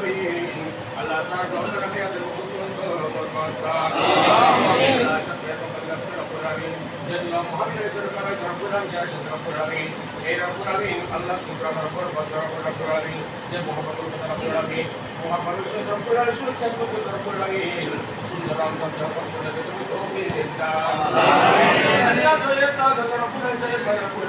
আল্লাহ তার রাখে আমাদের মুকুন্দ বরকত দান আমিন আল্লাহ সত্যি সকল গাছের উপর আমিন যেগুলো মহাবীরের দরকারে রব্বুল আমিন জায় রব্বুল আমিন এই রব্বুল আমিন আল্লাহ সুবহানাহু ওয়া তাআলা রব্বুল আমিন যে মহাবীর রব্বুল আমিন মহামানুষের রব্বুল আমিন সুরক্ষা করতে রব্বুল আমিন সুন্দর রমজান যখন করে তুমি তৌফিক দান আমিন আল্লাহ জয়ের তাজ রব্বুল আমিন জয়ের রব্বুল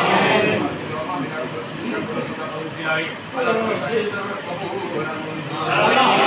হয়